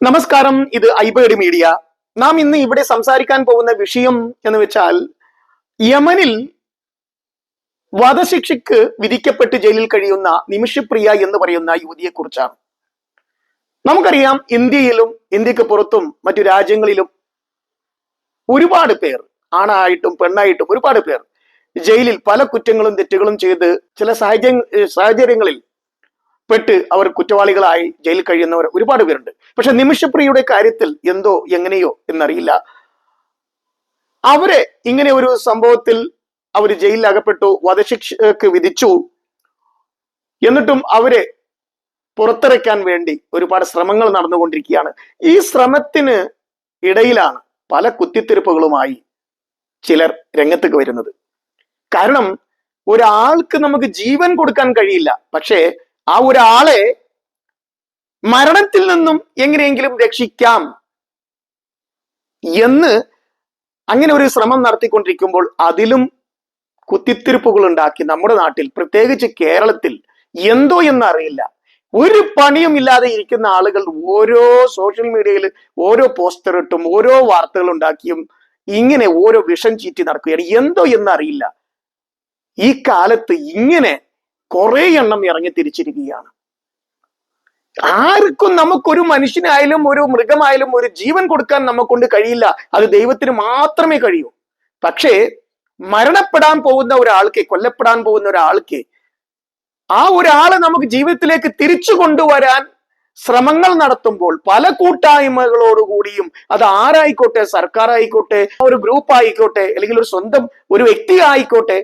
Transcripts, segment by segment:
നമസ്കാരം ഇത് ഐബേഡ് മീഡിയ. നാം ഇന്ന് ഇവിടെ സംസാരിക്കാൻ പോകുന്ന വിഷയം എന്ന് വെച്ചാൽ യമനിൽ വധശിക്ഷയ്ക്ക് വിധിക്കപ്പെട്ട് ജയിലിൽ കഴിയുന്ന നിമിഷപ്രിയ എന്ന് പറയുന്ന യുവതിയെ കുറിച്ചാണ് നമുക്കറിയാം ഇന്ത്യയിലും ഇന്ത്യയ്ക്ക് പുറത്തും മറ്റു രാജ്യങ്ങളിലും ഒരുപാട് പേർ ആണായിട്ടും പെണ്ണായിട്ടും ഒരുപാട് പേർ ജയിലിൽ പല കുറ്റങ്ങളും തെറ്റുകളും ചെയ്ത് ചില സാഹചര്യ സാഹചര്യങ്ങളിൽ പെട്ട് അവർ കുറ്റവാളികളായി ജയിലിൽ കഴിയുന്നവർ ഒരുപാട് പേരുണ്ട്. പക്ഷെ നിമിഷപ്രിയയുടെ കാര്യത്തിൽ എന്തോ എങ്ങനെയോ എന്നറിയില്ല. അവരെ ഇങ്ങനെ ഒരു സംഭവത്തിൽ അവർ ജയിലിൽ അകപ്പെട്ടു വധശിക്ഷക്ക് വിധിച്ചു. എന്നിട്ടും അവരെ പുറത്തിറക്കാൻ വേണ്ടി ഒരുപാട് ശ്രമങ്ങൾ നടന്നുകൊണ്ടിരിക്കുകയാണ്. ഈ ശ്രമത്തിന് ഇടയിലാണ് പല കുത്തിത്തിരിപ്പുകളുമായി ചിലർ രംഗത്തേക്ക് വരുന്നത്. കാരണം ഒരാൾക്ക് നമുക്ക് ജീവൻ കൊടുക്കാൻ കഴിയില്ല. പക്ഷേ ആ ഒരാളെ മരണത്തിൽ നിന്നും എങ്ങനെയെങ്കിലും രക്ഷിക്കാം എന്ന് അങ്ങനെ ഒരു ശ്രമം നടത്തിക്കൊണ്ടിരിക്കുമ്പോൾ അതിലും കുത്തിത്തിരിപ്പുകൾ ഉണ്ടാക്കി നമ്മുടെ നാട്ടിൽ പ്രത്യേകിച്ച് കേരളത്തിൽ എന്തോ എന്നറിയില്ല. ഒരു പണിയും ഇല്ലാതെ ഇരിക്കുന്ന ആളുകൾ ഓരോ സോഷ്യൽ മീഡിയയിൽ ഓരോ പോസ്റ്റർ ഇട്ടും ഓരോ വാർത്തകൾ ഉണ്ടാക്കിയും ഇങ്ങനെ ഓരോ വിഷം ചീറ്റി നടക്കുകയാണ്. എന്തോ എന്നറിയില്ല. ഈ കാലത്ത് ഇങ്ങനെ കുറെ എണ്ണം ഇറങ്ങി തിരിച്ചിരിക്കുകയാണ്. ആർക്കും നമുക്കൊരു മനുഷ്യനായാലും ഒരു മൃഗമായാലും ഒരു ജീവൻ കൊടുക്കാൻ നമുക്കൊണ്ട് കഴിയില്ല. അത് ദൈവത്തിന് മാത്രമേ കഴിയൂ. പക്ഷേ മരണപ്പെടാൻ പോകുന്ന ഒരാൾക്ക് കൊല്ലപ്പെടാൻ പോകുന്ന ഒരാൾക്ക് ആ ഒരാളെ നമുക്ക് ജീവിതത്തിലേക്ക് തിരിച്ചു കൊണ്ടുവരാൻ ശ്രമങ്ങൾ നടത്തുമ്പോൾ പല കൂട്ടായ്മകളോടുകൂടിയും അത് ആരായിക്കോട്ടെ സർക്കാർ ആയിക്കോട്ടെ ഒരു ഗ്രൂപ്പ് ആയിക്കോട്ടെ അല്ലെങ്കിൽ ഒരു സ്വന്തം ഒരു വ്യക്തി ആയിക്കോട്ടെ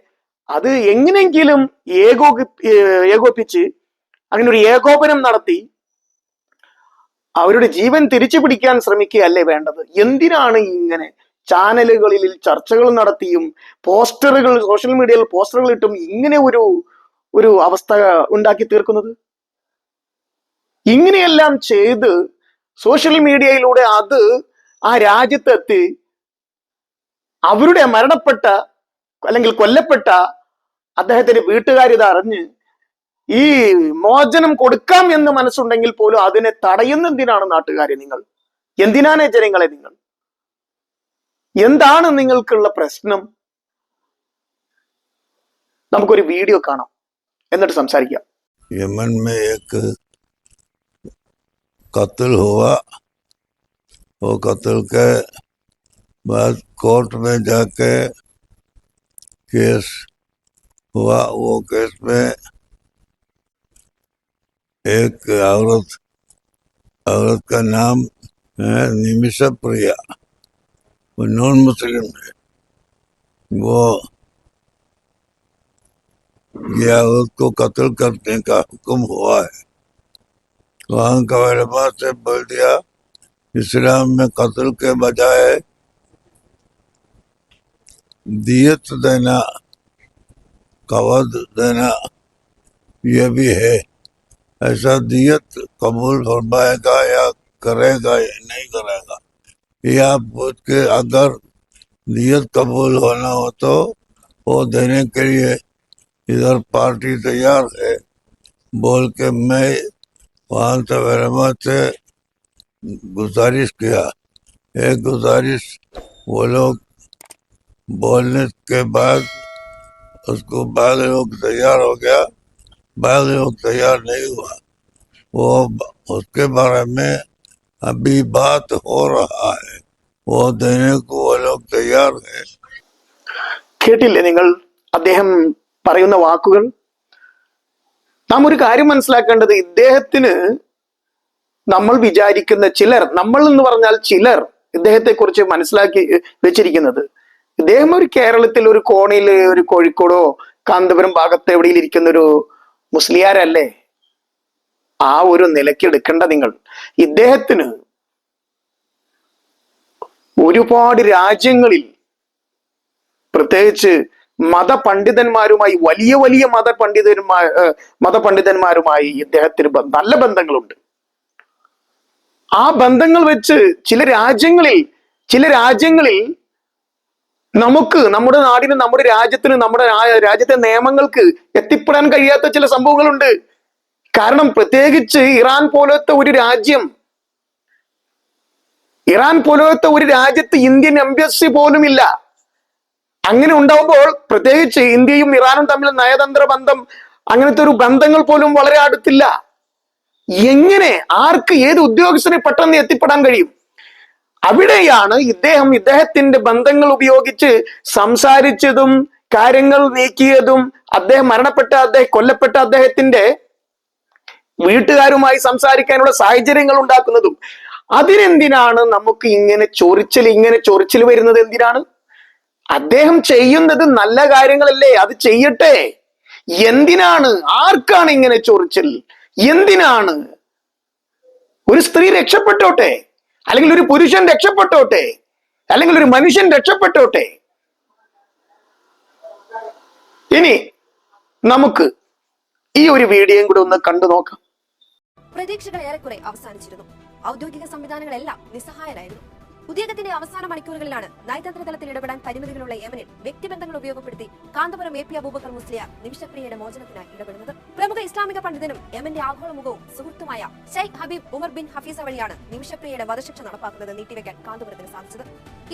അത് എങ്ങനെയെങ്കിലും ഏകോപി ഏകോപിച്ച് അങ്ങനെ ഒരു ഏകോപനം നടത്തി അവരുടെ ജീവൻ തിരിച്ചു പിടിക്കാൻ ശ്രമിക്കുകയല്ലേ വേണ്ടത്? എന്തിനാണ് ഇങ്ങനെ ചാനലുകളിൽ ചർച്ചകൾ നടത്തിയും പോസ്റ്ററുകൾ സോഷ്യൽ മീഡിയയിൽ പോസ്റ്ററുകൾ ഇട്ടും ഇങ്ങനെ ഒരു ഒരു അവസ്ഥ ഉണ്ടാക്കി തീർക്കുന്നത്? ഇങ്ങനെയെല്ലാം ചെയ്ത് സോഷ്യൽ മീഡിയയിലൂടെ അത് ആ രാജ്യത്തെത്തി അവരുടെ മരണപ്പെട്ട അല്ലെങ്കിൽ കൊല്ലപ്പെട്ട അദ്ദേഹത്തിന്റെ വീട്ടുകാരിത് അറിഞ്ഞ് ഈ മോചനം കൊടുക്കാം എന്ന് മനസ്സുണ്ടെങ്കിൽ പോലും അതിനെ തടയുന്ന എന്തിനാണ് നാട്ടുകാരെ നിങ്ങൾ എന്തിനാണ് ജനങ്ങളെ നിങ്ങൾ എന്താണ് നിങ്ങൾക്കുള്ള പ്രശ്നം നമുക്കൊരു വീഡിയോ കാണാം എന്നിട്ട് സംസാരിക്കാം यमन में एक कत्ल हुआ वो कत्ल के बाद कोर्ट में जाके केस हुआ, वो केस में एक औरत औरत का नाम है निमिषा प्रिया, वो नॉन मुस्लिम है। वो ये औरत को कत्ल करने का हुक्म हुआ है। वहाँ का से बोल दिया, इस्लाम में कत्ल के बजाय दियत देना, कवद देना, ये भी है। ऐसा दियत कबूल फरमाएगा या करेगा या नहीं करेगा? ये आप के अगर दियत कबूल होना हो तो वो देने के लिए इधर पार्टी तैयार है। बोल के मैं वहाँ रहमत से गुजारिश किया। एक गुजारिश वो लोग बोलने के बाद उसको बाद लोग तैयार हो गया बाद लोग तैयार नहीं हुआ वो उसके बारे में अभी बात हो रहा है वो देने को वो लोग तैयार है കേട്ടില്ലേ നിങ്ങൾ അദ്ദേഹം പറയുന്ന വാക്കുകൾ നാം ഒരു കാര്യം മനസ്സിലാക്കേണ്ടത് ഇദ്ദേഹത്തിന് നമ്മൾ വിചാരിക്കുന്ന ചിലർ നമ്മൾ എന്ന് പറഞ്ഞാൽ ചിലർ ഇദ്ദേഹത്തെ കുറിച്ച് മനസ്സിലാക്കി വെച്ചിരിക്കുന്നത് ഇദ്ദേഹം ഒരു കേരളത്തിൽ ഒരു കോണിയിൽ ഒരു കോഴിക്കോടോ കാന്തപുരം ഭാഗത്ത് എവിടെയും ഇരിക്കുന്ന ഒരു മുസ്ലിയാരല്ലേ? ആ ഒരു നിലയ്ക്ക് എടുക്കേണ്ട നിങ്ങൾ. ഇദ്ദേഹത്തിന് ഒരുപാട് രാജ്യങ്ങളിൽ പ്രത്യേകിച്ച് മതപണ്ഡിതന്മാരുമായി വലിയ വലിയ മതപണ്ഡിതന്മാ മതപണ്ഡിതന്മാരുമായി ഇദ്ദേഹത്തിന് നല്ല ബന്ധങ്ങളുണ്ട്. ആ ബന്ധങ്ങൾ വെച്ച് ചില രാജ്യങ്ങളിൽ ചില രാജ്യങ്ങളിൽ നമുക്ക് നമ്മുടെ നാടിനും നമ്മുടെ രാജ്യത്തിനും നമ്മുടെ രാജ്യത്തെ നിയമങ്ങൾക്ക് എത്തിപ്പെടാൻ കഴിയാത്ത ചില സംഭവങ്ങളുണ്ട്. കാരണം പ്രത്യേകിച്ച് ഇറാൻ പോലത്തെ ഒരു രാജ്യം ഇറാൻ പോലത്തെ ഒരു രാജ്യത്ത് ഇന്ത്യൻ എംബസി പോലും ഇല്ല അങ്ങനെ ഉണ്ടാവുമ്പോൾ പ്രത്യേകിച്ച് ഇന്ത്യയും ഇറാനും തമ്മിൽ നയതന്ത്ര ബന്ധം അങ്ങനത്തെ ഒരു ബന്ധങ്ങൾ പോലും വളരെ അടുത്തില്ല. എങ്ങനെ ആർക്ക് ഏത് ഉദ്യോഗസ്ഥനെ പെട്ടെന്ന് എത്തിപ്പെടാൻ കഴിയും? അവിടെയാണ് ഇദ്ദേഹം ഇദ്ദേഹത്തിന്റെ ബന്ധങ്ങൾ ഉപയോഗിച്ച് സംസാരിച്ചതും കാര്യങ്ങൾ നീക്കിയതും അദ്ദേഹം മരണപ്പെട്ട അദ്ദേഹം കൊല്ലപ്പെട്ട അദ്ദേഹത്തിന്റെ വീട്ടുകാരുമായി സംസാരിക്കാനുള്ള സാഹചര്യങ്ങൾ ഉണ്ടാക്കുന്നതും. അതിനെന്തിനാണ് നമുക്ക് ഇങ്ങനെ ചൊറിച്ചിൽ ഇങ്ങനെ ചൊറിച്ചിൽ വരുന്നത് എന്തിനാണ്? അദ്ദേഹം ചെയ്യുന്നത് നല്ല കാര്യങ്ങളല്ലേ അത് ചെയ്യട്ടെ. എന്തിനാണ്? ആർക്കാണ് ഇങ്ങനെ ചൊറിച്ചിൽ? എന്തിനാണ്? ഒരു സ്ത്രീ രക്ഷപ്പെട്ടോട്ടെ. അല്ലെങ്കിൽ ഒരു പുരുഷൻ രക്ഷപ്പെട്ടോട്ടെ? അല്ലെങ്കിൽ ഒരു മനുഷ്യൻ രക്ഷപ്പെട്ടോട്ടെ? ഇനി നമുക്ക് ഈ ഒരു വീഡിയോയും കൂടെ ഒന്ന് കണ്ടു നോക്കാം. പ്രതീക്ഷകൾ ഏറെക്കുറെ അവസാനിച്ചിരുന്നു. ഔദ്യോഗിക സംവിധാനങ്ങളെല്ലാം നിസ്സഹായരായിരുന്നു. ഉദ്യോഗത്തിന്റെ അവസാന മണിക്കൂറുകളിലാണ് നയതന്ത്ര തലത്തിൽ ഇടപെടാൻ പരിമിതികളുള്ള യമനിൽ വ്യക്തിബന്ധങ്ങൾ ഉപയോഗപ്പെടുത്തി കാന്തപുരം എ പി അബൂബക്കർ മുസ്ലിയാർ നിമിഷപ്രിയയുടെ മോചനത്തിനായി ഇടപെടുന്നത്. പ്രമുഖ ഇസ്ലാമിക പണ്ഡിതനും യമന്റെ ആഗോളമുഖവും സുഹൃത്തുമായ Sheikh Habib Umar bin Hafiz വഴിയാണ് നിമിഷപ്രിയയുടെ വധശിക്ഷ നടപ്പാക്കുന്നത് നീട്ടിവെക്കാൻ കാന്തപുരത്തിന് സാധിച്ചത്.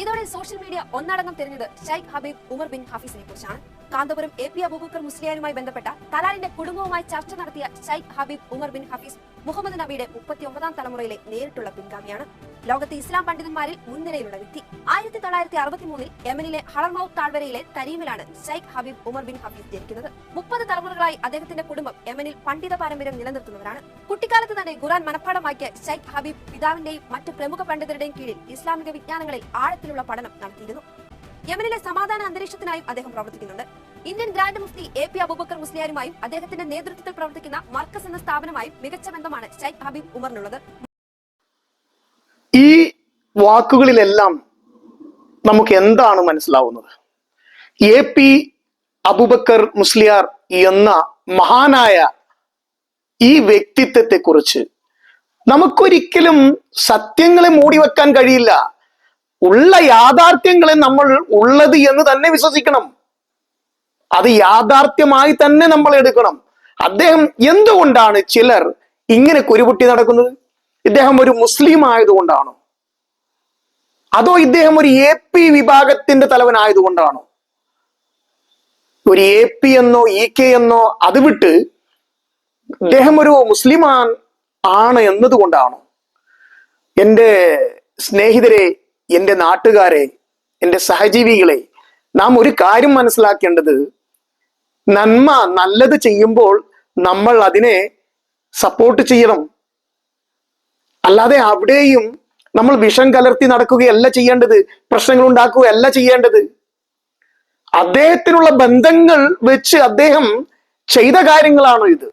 ഇതോടെ സോഷ്യൽ മീഡിയ ഒന്നടങ്കം തിരിഞ്ഞത് ഷെയ്ഖ് ഹബീബ് ഉമർ ബിൻ ഹഫീസിനെ കുറിച്ചാണ്. കാന്തപുരം എ പി അബൂബക്കർ മുസ്ലിയാരുമായി ബന്ധപ്പെട്ട തലാലിന്റെ കുടുംബവുമായി ചർച്ച നടത്തിയ Sheikh Habib Umar bin Hafiz Muhammad നബിയുടെ മുപ്പത്തി ഒമ്പതാം തലമുറയിലെ നേരിട്ടുള്ള പിൻഗാമിയാണ്. ലോകത്തെ ഇസ്ലാം പണ്ഡിതന്മാരിൽ മുൻനിരയിലുള്ള വ്യക്തി. ആയിരത്തി തൊള്ളായിരത്തി അറുപത്തി മൂന്നിൽ യമനിലെ ഹളർമൌത്ത് താഴ്വരയിലെ തരീമിലാണ് Sheikh Habib Umar bin Habib ജനിക്കുന്നത്. മുപ്പത് തലമുറകളായി അദ്ദേഹത്തിന്റെ കുടുംബം യമനിൽ പണ്ഡിത പാരമ്പര്യം നിലനിർത്തുന്നവരാണ്. കുട്ടിക്കാലത്ത് തന്നെ ഖുറാൻ മനഃപ്പാടമാക്കിയ ഷൈഖ് ഹബീബ് പിതാവിന്റെയും മറ്റ് പ്രമുഖ പണ്ഡിതരുടെയും കീഴിൽ ഇസ്ലാമിക വിജ്ഞാനങ്ങളിൽ ആഴത്തിലുള്ള പഠനം നടത്തിയിരുന്നു. യമനിലെ സമാധാന അന്തരീക്ഷത്തിനായും അദ്ദേഹം പ്രവർത്തിക്കുന്നുണ്ട്. ഇന്ത്യൻ ഗ്രാൻഡ് മുഫ്തി എ പി അബൂബക്കർ മുസ്ലിയാരുമായും അദ്ദേഹത്തിന്റെ നേതൃത്വത്തിൽ പ്രവർത്തിക്കുന്ന മർക്കസ് എന്ന സ്ഥാപനമായും മികച്ച ബന്ധമാണ് ഷൈഖ് ഹബീബ് ഉമറിനുള്ളത്. ഈ വാക്കുകളിലെല്ലാം നമുക്ക് എന്താണ് മനസ്സിലാവുന്നത്? എ പി അബുബക്കർ മുസ്ലിയാർ എന്ന മഹാനായ ഈ വ്യക്തിത്വത്തെ കുറിച്ച് നമുക്കൊരിക്കലും സത്യങ്ങളെ മൂടിവെക്കാൻ കഴിയില്ല. ഉള്ള യാഥാർത്ഥ്യങ്ങളെ നമ്മൾ ഉള്ളത് എന്ന് തന്നെ വിശ്വസിക്കണം. അത് യാഥാർത്ഥ്യമായി തന്നെ നമ്മൾ എടുക്കണം. അദ്ദേഹം എന്തുകൊണ്ടാണ് ചിലർ ഇങ്ങനെ കുരുപൊട്ടി നടക്കുന്നത്? ഇദ്ദേഹം ഒരു മുസ്ലിം ആയതുകൊണ്ടാണോ? അതോ ഇദ്ദേഹം ഒരു എ പി വിഭാഗത്തിന്റെ തലവനായതുകൊണ്ടാണോ ഒരു എ പി എന്നോ ഇ കെ എന്നോ അത് വിട്ട് ഇദ്ദേഹം ഒരു മുസ്ലിമാൻ ആണ് എന്നതുകൊണ്ടാണോ? എന്റെ സ്നേഹിതരെ എന്റെ നാട്ടുകാരെ എന്റെ സഹജീവികളെ നാം ഒരു കാര്യം മനസ്സിലാക്കേണ്ടത് നന്മ നല്ലത് ചെയ്യുമ്പോൾ നമ്മൾ അതിനെ സപ്പോർട്ട് ചെയ്യണം. അല്ലാതെ അവിടെയും നമ്മൾ വിഷം കലർത്തി നടക്കുകയല്ല ചെയ്യേണ്ടത് പ്രശ്നങ്ങൾ ഉണ്ടാക്കുകയല്ല ചെയ്യേണ്ടത്. അദ്ദേഹത്തിനുള്ള ബന്ധങ്ങൾ വെച്ച് അദ്ദേഹം ചെയ്ത കാര്യങ്ങളാണ് ഇത്.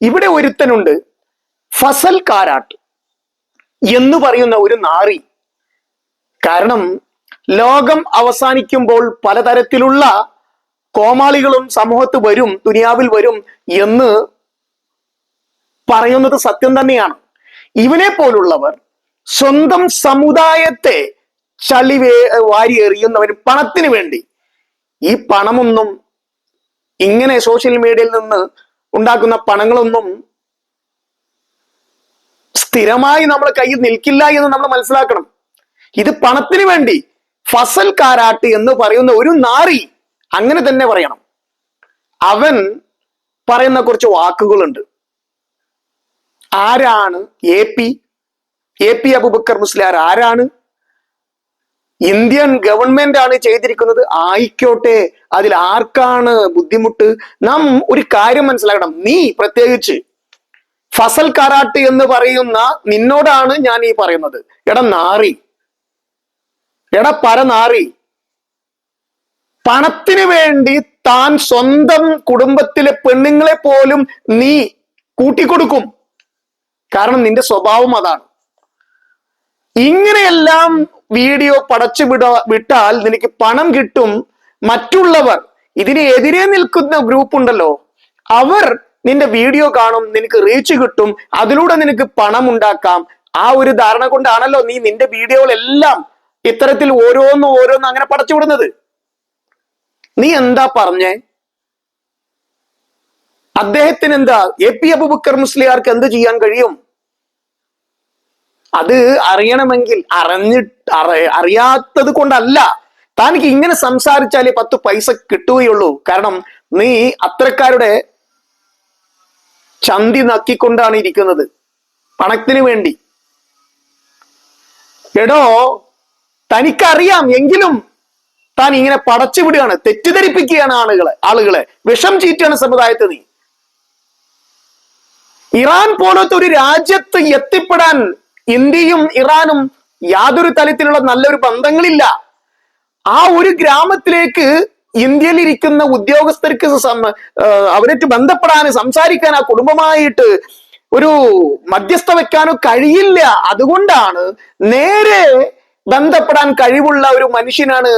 ഇവിടെ ഒരുത്തനുണ്ട് ഫസൽ കാരാട്ട് എന്ന് പറയുന്ന ഒരു നാറി. കാരണം ലോകം അവസാനിക്കുമ്പോൾ പലതരത്തിലുള്ള കോമാളികളും സമൂഹത്ത് വരും ദുനിയാവിൽ വരും എന്ന് പറയുന്നത് സത്യം തന്നെയാണ്. ഇവനെ പോലുള്ളവർ സ്വന്തം സമുദായത്തെ ചളി വേ എറിയുന്നവർ പണത്തിന് വേണ്ടി. ഈ പണമൊന്നും ഇങ്ങനെ സോഷ്യൽ മീഡിയയിൽ നിന്ന് ഉണ്ടാക്കുന്ന പണങ്ങളൊന്നും സ്ഥിരമായി നമ്മുടെ കയ്യിൽ നിൽക്കില്ല എന്ന് നമ്മൾ മനസ്സിലാക്കണം. ഇത് പണത്തിന് വേണ്ടി ഫസൽ കാരാട്ട് എന്ന് പറയുന്ന ഒരു നാറി അങ്ങനെ തന്നെ പറയണം. അവൻ പറയുന്ന കുറച്ച് വാക്കുകളുണ്ട്. ആരാണ് A P? A P Aboobacker Musliyar ആരാണ്? ഇന്ത്യൻ ഗവൺമെന്റ് ആണ് ചെയ്തിരിക്കുന്നത്. ആയിക്കോട്ടെ. അതിൽ ആർക്കാണ് ബുദ്ധിമുട്ട്? നാം ഒരു കാര്യം മനസ്സിലാക്കണം. നീ പ്രത്യേകിച്ച് ഫസൽ കാരാട്ട് എന്ന് പറയുന്ന നിന്നോടാണ് ഞാൻ ഈ പറയുന്നത്. എട നാറി. എടാ പരനാറി. പണത്തിന് വേണ്ടി താൻ സ്വന്തം കുടുംബത്തിലെ പെണ്ണുങ്ങളെ പോലും നീ കൂട്ടിക്കൊടുക്കും. കാരണം നിന്റെ സ്വഭാവം അതാണ്. ഇങ്ങനെയെല്ലാം വീഡിയോ പടച്ചു വിട വിട്ടാൽ നിനക്ക് പണം കിട്ടും മറ്റുള്ളവർ. ഇതിനെതിരെ നിൽക്കുന്ന ഗ്രൂപ്പ് ഉണ്ടല്ലോ. അവർ നിന്റെ വീഡിയോ കാണും നിനക്ക് റീച്ച് കിട്ടും അതിലൂടെ നിനക്ക് പണം ഉണ്ടാക്കാം. ആ ഒരു ധാരണ കൊണ്ടാണല്ലോ നീ നിന്റെ വീഡിയോകളെല്ലാം ഇത്തരത്തിൽ ഓരോന്ന് ഓരോന്ന് അങ്ങനെ പടച്ചു വിടുന്നത്. നീ എന്താ പറഞ്ഞേ? അദ്ദേഹത്തിന് എന്താ എ പി അബുബക്കർ മുസ്ലിയാർക്ക് എന്ത് ചെയ്യാൻ കഴിയും? അത് അറിയണമെങ്കിൽ അറിഞ്ഞിട്ട് അറി- അറിയാത്തത് കൊണ്ടല്ല. തനിക്ക് ഇങ്ങനെ സംസാരിച്ചാലേ പത്ത് പൈസ കിട്ടുകയുള്ളൂ. കാരണം നീ അത്രക്കാരുടെ ചന്തി നക്കിക്കൊണ്ടാണ് ഇരിക്കുന്നത്. പണത്തിന് വേണ്ടി. എടോ തനിക്കറിയാം. എങ്കിലും താൻ ഇങ്ങനെ പടച്ചുവിടുകയാണ് തെറ്റിദ്ധരിപ്പിക്കുകയാണ് ആളുകളെ ആളുകളെ. വിഷം ചീറ്റാണ് സമുദായത്തെ നീ. ഇറാൻ പോലത്തെ ഒരു രാജ്യത്ത് എത്തിപ്പെടാൻ ഇന്ത്യയും ഇറാനും യാതൊരു തലത്തിലുള്ള നല്ലൊരു ബന്ധങ്ങളില്ല. ആ ഒരു ഗ്രാമത്തിലേക്ക് ഇന്ത്യയിൽ ഇരിക്കുന്ന ഉദ്യോഗസ്ഥർക്ക് അവരായിട്ട് ബന്ധപ്പെടാൻ സംസാരിക്കാൻ ആ കുടുംബമായിട്ട് ഒരു മധ്യസ്ഥ വെക്കാനോ കഴിയില്ല. അതുകൊണ്ടാണ് നേരെ ബന്ധപ്പെടാൻ കഴിവുള്ള ഒരു മനുഷ്യനാണ്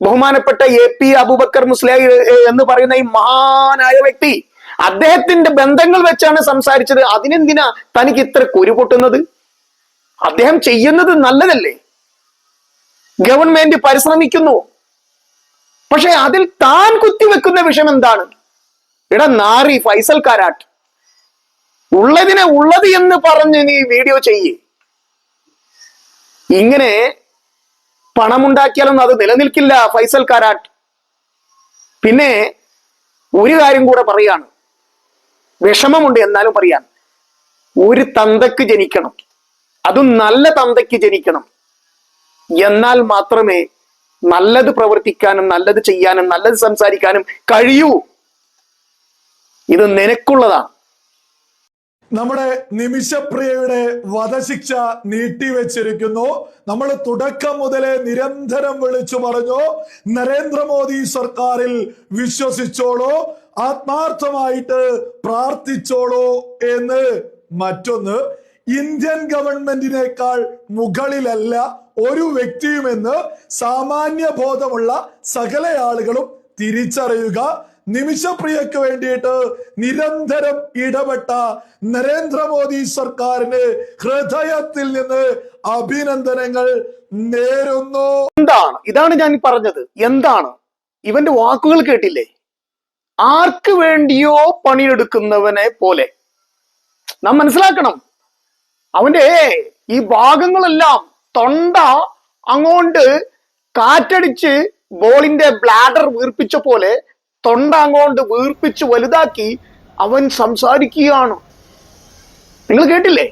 ബഹുമാനപ്പെട്ട എ പി അബൂബക്കർ മുസ്ലിം എന്ന് പറയുന്ന ഈ മഹാനായ വ്യക്തി. അദ്ദേഹത്തിന്റെ ബന്ധങ്ങൾ വെച്ചാണ് സംസാരിച്ചത്. അതിനെന്തിനാ തനിക്ക് ഇത്ര കുരുപൊട്ടുന്നത് അദ്ദേഹം ചെയ്യുന്നത് നല്ലതല്ലേ? ഗവൺമെന്റ് പരിശ്രമിക്കുന്നു. പക്ഷെ അതിൽ താൻ കുത്തിവെക്കുന്ന വിഷയം എന്താണ്? ഇട നാറി ഫൈസൽ കാരാട്ട്. ഉള്ളതിനെ ഉള്ളത് എന്ന് പറഞ്ഞ് നീ വീഡിയോ ചെയ്യേ. ഇങ്ങനെ പണമുണ്ടാക്കിയാലൊന്നും അത് നിലനിൽക്കില്ല ഫൈസൽ കാരാട്ട്. പിന്നെ ഒരു കാര്യം കൂടെ പറയാണ് വിഷമമുണ്ട് എന്നാലും പറയാൻ ഒരു തന്തക്ക് ജനിക്കണം. അതും നല്ല തന്തയ്ക്ക് ജനിക്കണം. എന്നാൽ മാത്രമേ നല്ലത് പ്രവർത്തിക്കാനും നല്ലത് ചെയ്യാനും നല്ലത് സംസാരിക്കാനും കഴിയൂ. ഇത് നിനക്കുള്ളതാണ്. നമ്മുടെ നിമിഷപ്രിയയുടെ വധശിക്ഷ നീട്ടിവെച്ചിരിക്കുന്നു. നമ്മൾ തുടക്കം മുതലേ നിരന്തരം വിളിച്ചു പറഞ്ഞു നരേന്ദ്രമോദി സർക്കാരിൽ വിശ്വസിച്ചോളൂ. ആത്മാർത്ഥമായിട്ട് പ്രാർത്ഥിച്ചോളൂ എന്ന് മറ്റൊന്ന് ഇന്ത്യൻ ഗവൺമെന്റിനേക്കാൾ മുകളിലല്ല ഒരു വ്യക്തിയുമെന്ന് സാമാന്യ ബോധമുള്ള സകല ആളുകളും തിരിച്ചറിയുക. നിമിഷപ്രിയക്ക് വേണ്ടിയിട്ട് നിരന്തരം ഇടപെട്ട നരേന്ദ്രമോദി സർക്കാരിന് ഹൃദയത്തിൽ നിന്ന് അഭിനന്ദനങ്ങൾ നേരുന്നു. എന്താണ്? ഇതാണ് ഞാൻ പറഞ്ഞത്. എന്താണ്? ഇവന്റെ വാക്കുകൾ കേട്ടില്ലേ? ആർക്ക് വേണ്ടിയോ പണിയെടുക്കുന്നവനെ പോലെ. നാം മനസ്സിലാക്കണം. അവന്റെ ഈ ഭാഗങ്ങളെല്ലാം തൊണ്ട അങ്ങോട്ട് കാറ്റടിച്ച് ബോളിന്റെ ബ്ലാഡർ വീർപ്പിച്ച പോലെ തൊണ്ട അങ്ങോട്ട് വീർപ്പിച്ച് വലുതാക്കി അവൻ സംസാരിക്കുകയാണ്. നിങ്ങൾ കേട്ടില്ലേ?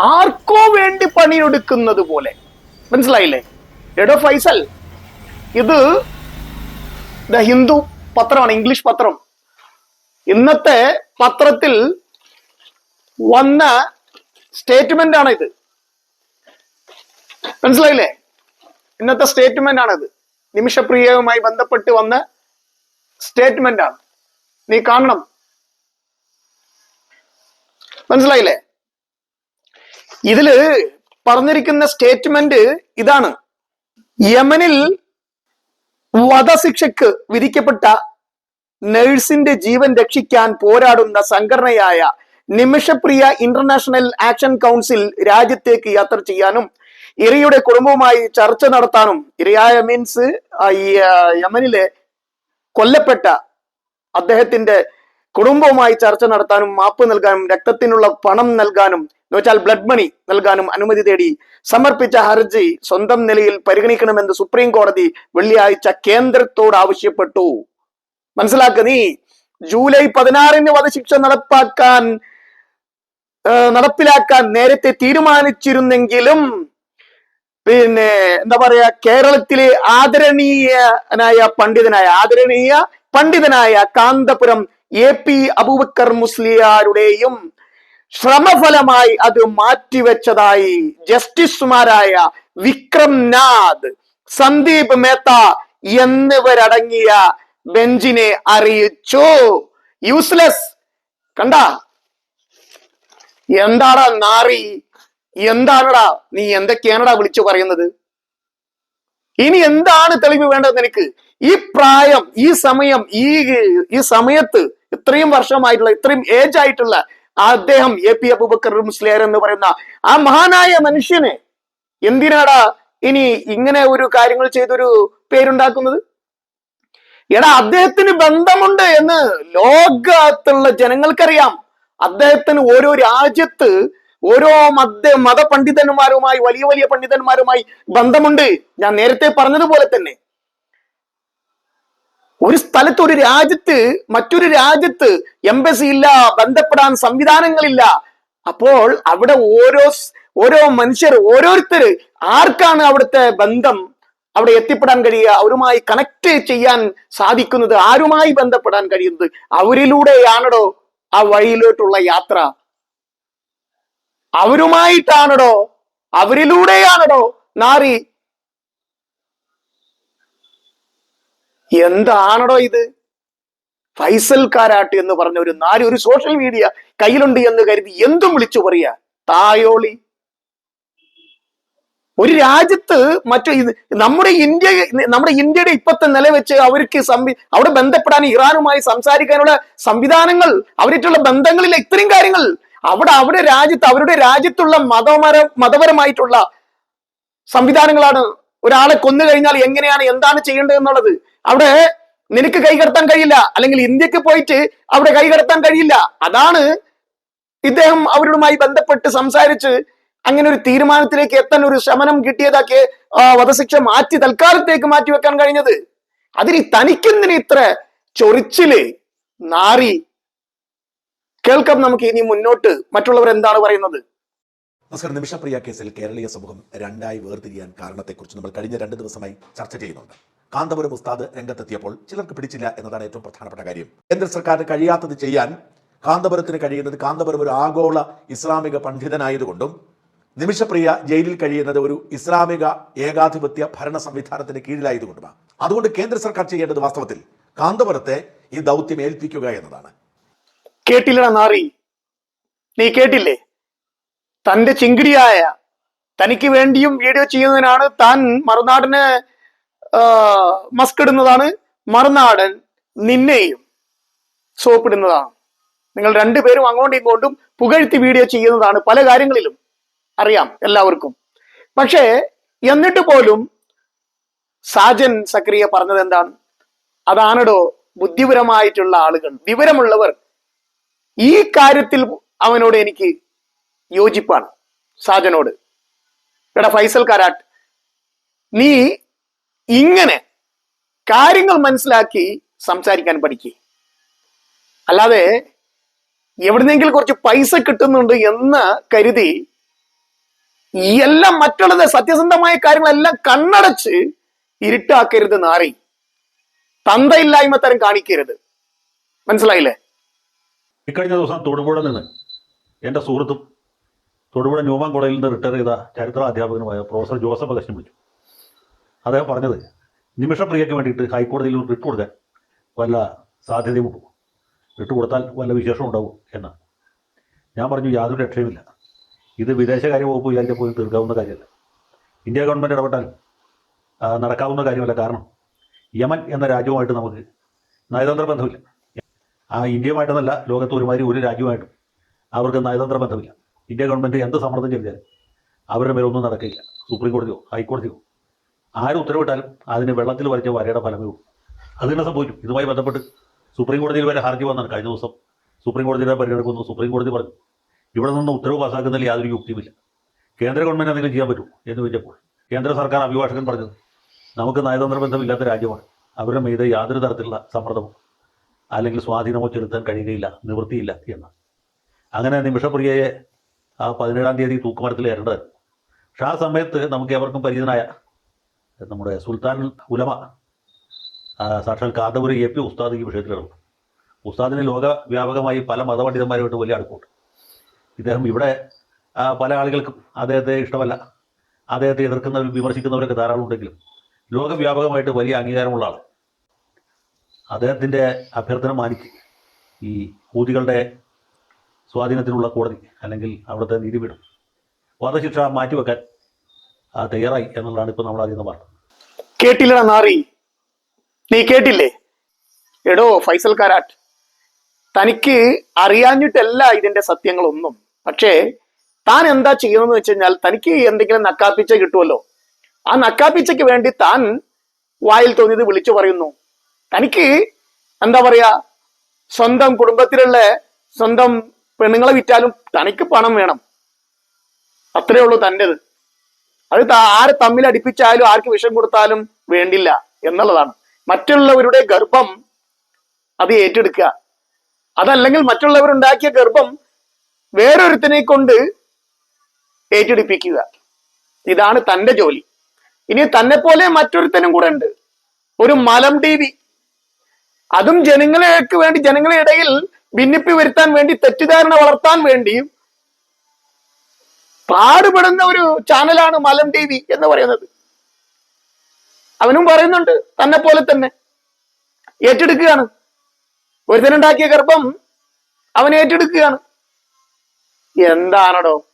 ആർക്കോ വേണ്ടി പണിയെടുക്കുന്നത് പോലെ. മനസ്സിലായില്ലേ? എടോ ഫൈസൽ ഇത് ദ ഹിന്ദു പത്രമാണ് ഇംഗ്ലീഷ് പത്രം. ഇന്നത്തെ പത്രത്തിൽ വന്ന സ്റ്റേറ്റ്മെന്റ് ആണ് ഇത് മനസ്സിലായില്ലേ? ഇന്നത്തെ സ്റ്റേറ്റ്മെന്റ് ആണിത് നിമിഷപ്രിയവുമായി ബന്ധപ്പെട്ട് വന്ന സ്റ്റേറ്റ്മെന്റ് ആണ് നീ കാണണം. മനസ്സിലായില്ലേ? ഇതിൽ പറഞ്ഞിരിക്കുന്ന സ്റ്റേറ്റ്മെന്റ് ഇതാണ്. യമനിൽ വധശിക്ഷക്ക് വിധിക്കപ്പെട്ട നഴ്സിന്റെ ജീവൻ രക്ഷിക്കാൻ പോരാടുന്ന സംഘടനയായ നിമിഷപ്രിയ ഇന്റർനാഷണൽ ആക്ഷൻ കൗൺസിൽ രാജ്യത്തേക്ക് യാത്ര ചെയ്യാനും ഇരയുടെ കുടുംബവുമായി ചർച്ച നടത്താനും ഇരയായ മീൻസ് ഈ യമനിലെ കൊല്ലപ്പെട്ട അദ്ദേഹത്തിന്റെ കുടുംബവുമായി ചർച്ച നടത്താനും മാപ്പ് നൽകാനും രക്തത്തിനുള്ള പണം നൽകാനും എന്ന് വെച്ചാൽ ബ്ലഡ് മണി നൽകാനും അനുമതി തേടി സമർപ്പിച്ച ഹർജി സ്വന്തം നിലയിൽ പരിഗണിക്കണമെന്ന് സുപ്രീം കോടതി വെള്ളിയാഴ്ച കേന്ദ്രത്തോട് ആവശ്യപ്പെട്ടു. മനസ്സിലാക്ക നീ? ജൂലൈ പതിനാറിന് വധശിക്ഷ നടപ്പാക്കാൻ നടപ്പിലാക്കാൻ നേരത്തെ തീരുമാനിച്ചിരുന്നെങ്കിലും പിന്നെ എന്താ പറയാ കേരളത്തിലെ ആദരണീയനായ പണ്ഡിതനായ ആദരണീയ പണ്ഡിതനായ കാന്തപുരം എ പി അബൂബക്കർ മുസ്ലിയാരുടെയും ശ്രമഫലമായി അത് മാറ്റിവെച്ചതായി ജസ്റ്റിസുമാരായ വിക്രം നാഥ് സന്ദീപ് മേത്ത എന്നിവരടങ്ങിയ ബെഞ്ചിനെ അറിയിച്ചു. യൂസ്ലെസ് കണ്ട? എന്താടാ നാറി? എന്താണടാ? നീ എന്തൊക്കെയാണടാ വിളിച്ചു പറയുന്നത്? ഇനി എന്താണ് തെളിവ് വേണ്ടത് നിനക്ക്? ഈ പ്രായം ഈ സമയം ഈ ഈ സമയത്ത് ഇത്രയും വർഷമായിട്ടുള്ള ഇത്രയും ഏജ് ആയിട്ടുള്ള അദ്ദേഹം എ പി അബുബക്കർ മുസ്ലിയർ എന്ന് പറയുന്ന ആ മഹാനായ മനുഷ്യനെ എന്തിനാടാ ഇനി ഇങ്ങനെ ഒരു കാര്യങ്ങൾ ചെയ്തൊരു പേരുണ്ടാക്കുന്നത്? എടാ അദ്ദേഹത്തിന് ബന്ധമുണ്ട് എന്ന് ലോകത്തുള്ള ജനങ്ങൾക്കറിയാം. അദ്ദേഹത്തിന് ഓരോ രാജ്യത്ത് ഓരോ മത മതപണ്ഡിതന്മാരുമായി വലിയ വലിയ പണ്ഡിതന്മാരുമായി ബന്ധമുണ്ട്. ഞാൻ നേരത്തെ പറഞ്ഞതുപോലെ തന്നെ ഒരു സ്ഥലത്ത് ഒരു രാജ്യത്ത് മറ്റൊരു രാജ്യത്ത് എംബസി ഇല്ല ബന്ധപ്പെടാൻ സംവിധാനങ്ങളില്ല. അപ്പോൾ അവിടെ ഓരോ ഓരോ മനുഷ്യർ ഓരോരുത്തർ ആർക്കാണ് അവിടുത്തെ ബന്ധം? അവിടെ എത്തിപ്പെടാൻ കഴിയുക അവരുമായി കണക്ട് ചെയ്യാൻ സാധിക്കുന്നത് ആരുമായി ബന്ധപ്പെടാൻ കഴിയുന്നത്? അവരിലൂടെയാണടോ ആ വഴിയിലോട്ടുള്ള യാത്ര. അവരുമായിട്ടാണടോ അവരിലൂടെയാണടോ നാറി എന്താണടോ ഇത്? ഫൈസൽ കാരാട്ട് എന്ന് പറഞ്ഞ ഒരു നാല് ഒരു സോഷ്യൽ മീഡിയ കയ്യിലുണ്ട് എന്ന് കരുതി എന്തും വിളിച്ചു പറയാ? തായോളി. ഒരു രാജ്യത്ത് മറ്റു നമ്മുടെ ഇന്ത്യ നമ്മുടെ ഇന്ത്യയുടെ ഇപ്പത്തെ നില വെച്ച് അവർക്ക് സംവി അവിടെ ബന്ധപ്പെടാൻ ഇറാനുമായി സംസാരിക്കാനുള്ള സംവിധാനങ്ങൾ അവരായിട്ടുള്ള ബന്ധങ്ങളിൽ ഇത്രയും കാര്യങ്ങൾ അവിടെ അവരുടെ രാജ്യത്ത് അവരുടെ രാജ്യത്തുള്ള മതപര മതപരമായിട്ടുള്ള സംവിധാനങ്ങളാണ് ഒരാളെ കൊന്നു കഴിഞ്ഞാൽ എങ്ങനെയാണ് എന്താണ് ചെയ്യേണ്ടത് എന്നുള്ളത്? അവിടെ നിനക്ക് കൈകടത്താൻ കഴിയില്ല. അല്ലെങ്കിൽ ഇന്ത്യയ്ക്ക് പോയിട്ട് അവിടെ കൈകടത്താൻ കഴിയില്ല. അതാണ് ഇദ്ദേഹം അവരുമായി ബന്ധപ്പെട്ട് സംസാരിച്ച് അങ്ങനെ ഒരു തീരുമാനത്തിലേക്ക് എത്താൻ ഒരു ശമനം കിട്ടിയതാക്കി വധശിക്ഷ മാറ്റി തൽക്കാലത്തേക്ക് മാറ്റി വെക്കാൻ കഴിഞ്ഞത്. അതിന് തനിക്കെന്തിന് ഇത്ര ചൊറിച്ചിൽ നാറി? കേൾക്കാം നമുക്ക് ഇനി മുന്നോട്ട്. മറ്റുള്ളവർ എന്താണ് പറയുന്നത്? നമസ്കാരം. നിമിഷപ്രിയ കേസിൽ കേരളീയ സമൂഹം രണ്ടായി വേർതിരിയാൻ കാരണത്തെക്കുറിച്ച് നമ്മൾ കഴിഞ്ഞ രണ്ട് ദിവസമായി ചർച്ച ചെയ്യുന്നുണ്ട്. കാന്തപുരം ഉസ്താദ് രംഗത്തെത്തിയപ്പോൾ ചിലർക്ക് പിടിച്ചില്ല എന്നതാണ് ഏറ്റവും പ്രധാനപ്പെട്ട കാര്യം. കേന്ദ്ര സർക്കാരിന് കഴിയാത്തത് ചെയ്യാൻ കാന്തപുരത്തിന് കഴിയുന്നത് കാന്തപുരം ഒരു ആഗോള ഇസ്ലാമിക പണ്ഡിതനായതുകൊണ്ടും നിമിഷപ്രിയ ജയിലിൽ കഴിയുന്നത് ഒരു ഇസ്ലാമിക ഏകാധിപത്യ ഭരണ സംവിധാനത്തിന് കീഴിലായതുകൊണ്ടുമാണ്. അതുകൊണ്ട് കേന്ദ്ര സർക്കാർ ചെയ്യേണ്ടത് വാസ്തവത്തിൽ കാന്തപുരത്തെ ഈ ദൗത്യം ഏൽപ്പിക്കുക എന്നതാണ്. കേട്ടില്ലടാ നീ കേട്ടില്ലേ? തന്റെ ചിങ്കിടിയായ തനിക്ക് വേണ്ടിയും വീഡിയോ ചെയ്യുന്നതിനാണ് താൻ മറുനാടന് മസ്ക് ഇടുന്നതാണ്. മറുനാടൻ നിന്നെയും സോപ്പിടുന്നതാണ് നിങ്ങൾ രണ്ടുപേരും അങ്ങോട്ടും ഇങ്ങോട്ടും പുകഴ്ത്തി വീഡിയോ ചെയ്യുന്നതാണ് പല കാര്യങ്ങളിലും അറിയാം എല്ലാവർക്കും. പക്ഷേ എന്നിട്ട് പോലും സാജൻ സക്രിയ പറഞ്ഞത് എന്താണ്? അതാണടോ ബുദ്ധിപരമായിട്ടുള്ള ആളുകൾ. വിവരമുള്ളവർ ഈ കാര്യത്തിൽ അവനോട് എനിക്ക് യോജിപ്പാണ് സാജനോട്. എടാ ഫൈസൽ കാരാട്ട് നീ ഇങ്ങനെ കാര്യങ്ങൾ മനസ്സിലാക്കി സംസാരിക്കാൻ പഠിക്കുക അല്ലാതെ എവിടുന്നെങ്കിലും കുറച്ച് പൈസ കിട്ടുന്നുണ്ട് എന്ന് കരുതി എല്ലാം മറ്റുള്ളത് സത്യസന്ധമായ കാര്യങ്ങളെല്ലാം കണ്ണടച്ച് ഇരുട്ടാക്കരുത് നാറി. തന്തയില്ലായ്മ തരം കാണിക്കരുത്. മനസ്സിലായില്ലേ? ഇക്കഴിഞ്ഞ ദിവസം തൊടുപുഴ നിന്ന് എന്റെ സുഹൃത്തും തൊടുപുഴ ന്യൂമാൻ കോളേജിൽ നിന്ന് റിട്ടയർ ചെയ്ത ചരിത്ര അധ്യാപകനുമായ പ്രൊഫസർ ജോസഫ് അഗസ്റ്റിൻ വിളിച്ചു. അദ്ദേഹം പറഞ്ഞത് നിമിഷപ്രിയയ്ക്ക് വേണ്ടിയിട്ട് ഹൈക്കോടതിയിൽ ഒരു റിട്ട് കൊടുക്കാൻ വല്ല സാധ്യതയും ഉണ്ടോ? റിട്ട് കൊടുത്താൽ വല്ല വിശേഷം ഉണ്ടാവും എന്നാണ് ഞാൻ പറഞ്ഞു യാതൊരു രക്ഷയുമില്ല. ഇത് വിദേശകാര്യ വകുപ്പ് വിചാരിച്ച പോയി തീർക്കാവുന്ന കാര്യമല്ല. ഇന്ത്യ ഗവൺമെന്റ് ഇടപെട്ടാൽ നടക്കാവുന്ന കാര്യമല്ല. കാരണം യമൻ എന്ന രാജ്യവുമായിട്ട് നമുക്ക് നയതന്ത്ര ബന്ധമില്ല. ആ ഇന്ത്യയുമായിട്ടെന്നല്ല ലോകത്ത് ഒരുമാതിരി ഒരു രാജ്യവുമായിട്ടും അവർക്ക് നയതന്ത്ര ബന്ധമില്ല. ഇന്ത്യ ഗവൺമെന്റ് എന്ത് സമ്മർദ്ദം ചെയ്താലും അവരുടെ മേലൊന്നും നടക്കില്ല. സുപ്രീം കോടതിയോ ഹൈക്കോടതിയോ. ആരും ഉത്തരവിട്ടാലും അതിന് വെള്ളത്തിൽ വരച്ച വരയുടെ ഫലമേ ഉള്ളൂ. അത് തന്നെ സംഭവിച്ചു ഇതുമായി ബന്ധപ്പെട്ട് സുപ്രീം കോടതിയിൽ വരെ ഹർജി വന്നാണ്. കഴിഞ്ഞ ദിവസം സുപ്രീം കോടതിയുടെ പരിഗണിക്കുന്നു. സുപ്രീം കോടതി പറഞ്ഞു ഇവിടെ നിന്ന് ഉത്തരവ് പാസ്സാക്കുന്നതിൽ യാതൊരു യുക്തിയുമില്ല. കേന്ദ്ര ഗവൺമെന്റ് എന്തെങ്കിലും ചെയ്യാൻ പറ്റുമോ? എന്ന് ചോദിച്ചപ്പോൾ കേന്ദ്ര സർക്കാർ അഭിഭാഷകൻ പറഞ്ഞത് നമുക്ക് നയതന്ത്ര ബന്ധമില്ലാത്ത രാജ്യമാണ്. അവരുടെ മീതെ യാതൊരു തരത്തിലുള്ള സമ്മർദ്ദമോ അല്ലെങ്കിൽ സ്വാധീനമോ ചെലുത്താൻ കഴിയുകയില്ല. നിവൃത്തിയില്ല എന്ന് അങ്ങനെ നിമിഷപ്രിയയെ ആ പതിനേഴാം തീയതി തൂക്കുമരത്തിൽ ഏറേണ്ടതായിരുന്നു പക്ഷെ ആ സമയത്ത് നമുക്ക് എവർക്കും പരിചിതനായ നമ്മുടെ സുൽത്താൻ ഉലമ സാക്ഷാൽ കാന്തപുരി എ പി ഉസ്താദ് ഈ ഇടപെട്ടു ഉസ്താദിന് ലോകവ്യാപകമായി പല മതപണ്ഡിതന്മാരുമായിട്ട് വലിയ അടുപ്പമുണ്ട്. ഇദ്ദേഹം ഇവിടെ പല ആളുകൾക്കും അദ്ദേഹത്തെ ഇഷ്ടമല്ല. അദ്ദേഹത്തെ എതിർക്കുന്ന വിമർശിക്കുന്നവരൊക്കെ ധാരാളം ഉണ്ടെങ്കിലും ലോകവ്യാപകമായിട്ട് വലിയ അംഗീകാരമുള്ള ആൾ അദ്ദേഹത്തിന്റെ അഭ്യർത്ഥന മാനിച്ച് ഈ ഹൂതികളുടെ സ്വാധീനത്തിലുള്ള കോടതി അല്ലെങ്കിൽ അവിടുത്തെ നീതിപീഠം. വധശിക്ഷ മാറ്റിവെക്കാൻ തയ്യാറായി എന്നുള്ളതാണ് ഇപ്പോൾ നമ്മൾ അറിയുന്ന വാർത്ത കേട്ടില്ലടാ നാറി. നീ കേട്ടില്ലേ? എടോ ഫൈസൽ കാരാട്ട്. തനിക്ക് അറിയാഞ്ഞിട്ടല്ല ഇതിന്റെ സത്യങ്ങളൊന്നും. പക്ഷേ താൻ എന്താ ചെയ്യുന്നതെന്ന് വെച്ച് കഴിഞ്ഞാൽ തനിക്ക് എന്തെങ്കിലും നക്കാപ്പിച്ച കിട്ടുമല്ലോ ആ നക്കാപ്പിച്ചയ്ക്ക് വേണ്ടി താൻ വായിൽ തോന്നിയത് വിളിച്ചു പറയുന്നു. തനിക്ക് എന്താ പറയാ സ്വന്തം കുടുംബത്തിലുള്ള സ്വന്തം പെണ്ണുങ്ങളെ വിറ്റാലും തനിക്ക് പണം വേണം. അത്രേ ഉള്ളൂ തന്റെത്. അത് ആര് തമ്മിൽ അടിപ്പിച്ചാലും ആർക്ക് വിഷം കൊടുത്താലും വേണ്ടില്ല എന്നുള്ളതാണ്. മറ്റുള്ളവരുടെ ഗർഭം അത് ഏറ്റെടുക്കുക. അതല്ലെങ്കിൽ മറ്റുള്ളവരുണ്ടാക്കിയ ഗർഭം വേറൊരുത്തിനെ കൊണ്ട് ഏറ്റെടുപ്പിക്കുക. ഇതാണ് തന്റെ ജോലി. ഇനി തന്നെ പോലെ മറ്റൊരുത്തനും കൂടെ ഉണ്ട്. ഒരു മലം ടി വി. അതും ജനങ്ങളേക്ക് വേണ്ടി ജനങ്ങളുടെ ഇടയിൽ ഭിന്നിപ്പി വരുത്താൻ വേണ്ടി തെറ്റിദ്ധാരണ വളർത്താൻ വേണ്ടി പാടുപെടുന്ന ഒരു ചാനലാണ് മലം ടി വി എന്ന് പറയുന്നത്. അവനും പറയുന്നുണ്ട് തന്നെ പോലെ തന്നെ. ഏറ്റെടുക്കുകയാണ്. ഒരുത്തനുണ്ടാക്കിയ ഗർഭം അവൻ ഏറ്റെടുക്കുകയാണ്. എന്താണടോ?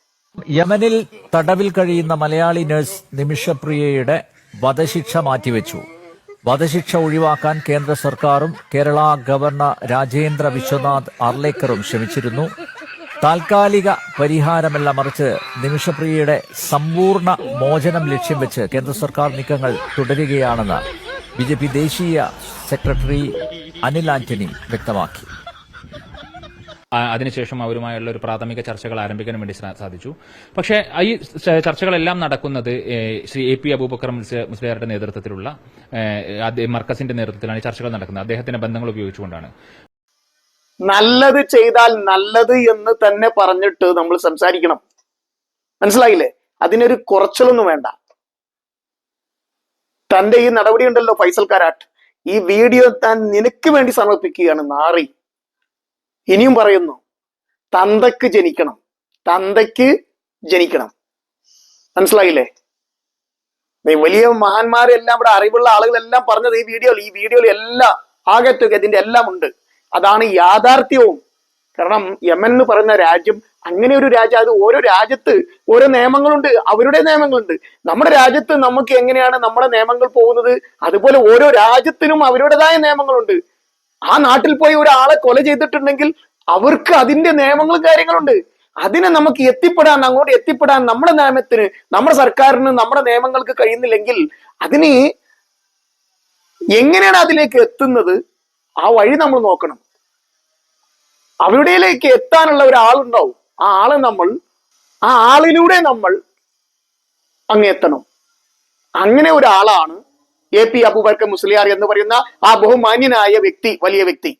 യമനിൽ തടവിൽ കഴിയുന്ന മലയാളി നഴ്സ് നിമിഷപ്രിയയുടെ വധശിക്ഷ മാറ്റിവെച്ചു. വധശിക്ഷ ഒഴിവാക്കാൻ കേന്ദ്ര സർക്കാരും കേരള ഗവർണർ രാജേന്ദ്ര വിശ്വനാഥ് അർലേക്കറും ശ്രമിച്ചിരുന്നു. താൽക്കാലിക പരിഹാരമല്ല മറിച്ച് നിമിഷപ്രിയയുടെ സമ്പൂർണ മോചനം ലക്ഷ്യം വെച്ച് കേന്ദ്ര സർക്കാർ നീക്കങ്ങൾ തുടരുകയാണെന്ന് ബി ജെ പി ദേശീയ സെക്രട്ടറി അനിൽ ആന്റണി വ്യക്തമാക്കി. അതിനുശേഷം അവരുമായുള്ള ഒരു പ്രാഥമിക ചർച്ചകൾ ആരംഭിക്കാൻ വേണ്ടി സാധിച്ചു. പക്ഷേ ഈ ചർച്ചകളെല്ലാം നടക്കുന്നത് ശ്രീ എ പി അബൂബക്കർ മുസ്ലിയാ- മുസ്ലിയാരുടെ നേതൃത്വത്തിലുള്ള മർക്കസിന്റെ നേതൃത്വത്തിലാണ് ഈ ചർച്ചകൾ നടക്കുന്നത്. അദ്ദേഹത്തിന്റെ ബന്ധങ്ങൾ ഉപയോഗിച്ചുകൊണ്ടാണ്. നല്ലത് ചെയ്താൽ നല്ലത് എന്ന് തന്നെ പറഞ്ഞിട്ട് നമ്മൾ സംസാരിക്കണം. മനസ്സിലായില്ലേ? അതിനൊരു കുറച്ചിലൊന്നും വേണ്ട. തന്റെ ഈ നടപടി ഉണ്ടല്ലോ ഫൈസൽ കാരാട്ട്. ഈ വീഡിയോ താൻ നിനക്ക് വേണ്ടി സമർപ്പിക്കുകയാണ് നാറി. ഇനിയും പറയുന്നു തന്തക്ക് ജനിക്കണം. തന്തയ്ക്ക് ജനിക്കണം. മനസ്സിലായില്ലേ? വലിയ മഹാന്മാരെല്ലാം ഇവിടെ അറിവുള്ള ആളുകളെല്ലാം പറഞ്ഞത് ഈ വീഡിയോയിൽ ഈ വീഡിയോയിൽ എല്ലാം തുക ഇതിന്റെ എല്ലാം ഉണ്ട്. അതാണ് യാഥാർത്ഥ്യവും. കാരണം യമൻ എന്ന് പറയുന്ന രാജ്യം അങ്ങനെ ഒരു രാജ്യം അത് ഓരോ രാജ്യത്ത് ഓരോ നിയമങ്ങളുണ്ട് അവരുടെ നിയമങ്ങളുണ്ട്. നമ്മുടെ രാജ്യത്ത് നമുക്ക് എങ്ങനെയാണ് നമ്മുടെ നിയമങ്ങൾ പോകുന്നത്? അതുപോലെ ഓരോ രാജ്യത്തിനും അവരുടേതായ നിയമങ്ങളുണ്ട്. ആ നാട്ടിൽ പോയി ഒരാളെ കൊല ചെയ്തിട്ടുണ്ടെങ്കിൽ അവർക്ക് അതിന്റെ നിയമങ്ങളും കാര്യങ്ങളുണ്ട്. അതിനെ നമുക്ക് എത്തിപ്പെടാൻ അങ്ങോട്ട് എത്തിപ്പെടാൻ നമ്മുടെ നിയമത്തിന് നമ്മുടെ സർക്കാരിന് നമ്മുടെ നിയമങ്ങൾക്ക് കഴിയുന്നില്ലെങ്കിൽ അതിന് എങ്ങനെയാണ് അതിലേക്ക് എത്തുന്നത്? ആ വഴി നമ്മൾ നോക്കണം. അവരുടെയിലേക്ക് എത്താനുള്ള ഒരാളുണ്ടാവും. ആ ആളെ നമ്മൾ ആ ആളിലൂടെ നമ്മൾ അങ്ങ് എത്തണം അങ്ങനെ ഒരാളാണ് എ പി അബൂബക്കർ മുസ്ലിയാർ എന്ന് പറയുന്ന ആ ബഹുമാന്യനായ വ്യക്തി വലിയ വ്യക്തി.